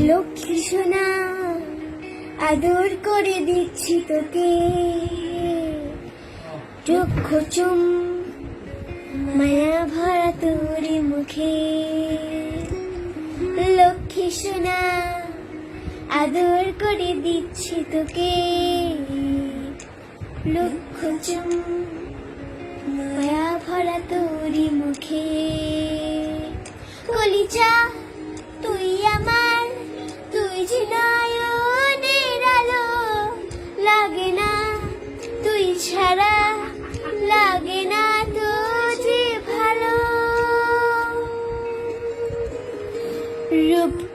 লক্ষ্মী সোনা, আদর করে দিচ্ছি তোকে। চক্ষু চুম, মায়া ভরা তোর মুখে। লক্ষ্মী সোনা, আদর করে দিচ্ছি তোকে। লক্ষ চুম, মায়া ভরা তোর মুখে। কলিচা